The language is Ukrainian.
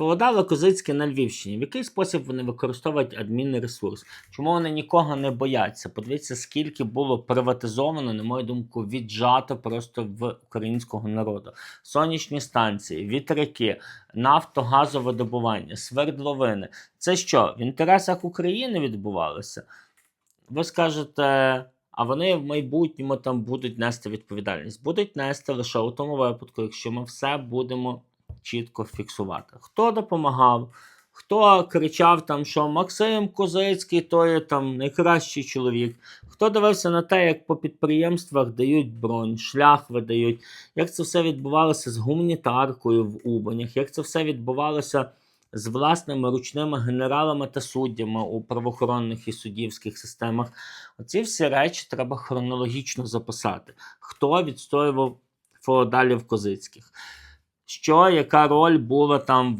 Феодали Козицькі на Львівщині. В який спосіб вони використовують адмінний ресурс? Чому вони нікого не бояться? Подивіться, скільки було приватизовано, на мою думку, віджато просто в українського народу. Сонячні станції, вітряки, нафтогазовидобування, свердловини. Це що, в інтересах України відбувалося? Ви скажете, а вони в майбутньому там будуть нести відповідальність. Будуть нести лише у тому випадку, якщо ми все будемо чітко фіксувати. Хто допомагав, хто кричав там, що Максим Козицький то є там найкращий чоловік. Хто дивився на те, як по підприємствах дають бронь, шлях видають, як це все відбувалося з гуманітаркою в Убанях, як це все відбувалося з власними ручними генералами та суддями у правоохоронних і суддівських системах. Оці всі речі треба хронологічно записати. Хто відстоював феодалів козицьких? Що, яка роль була там в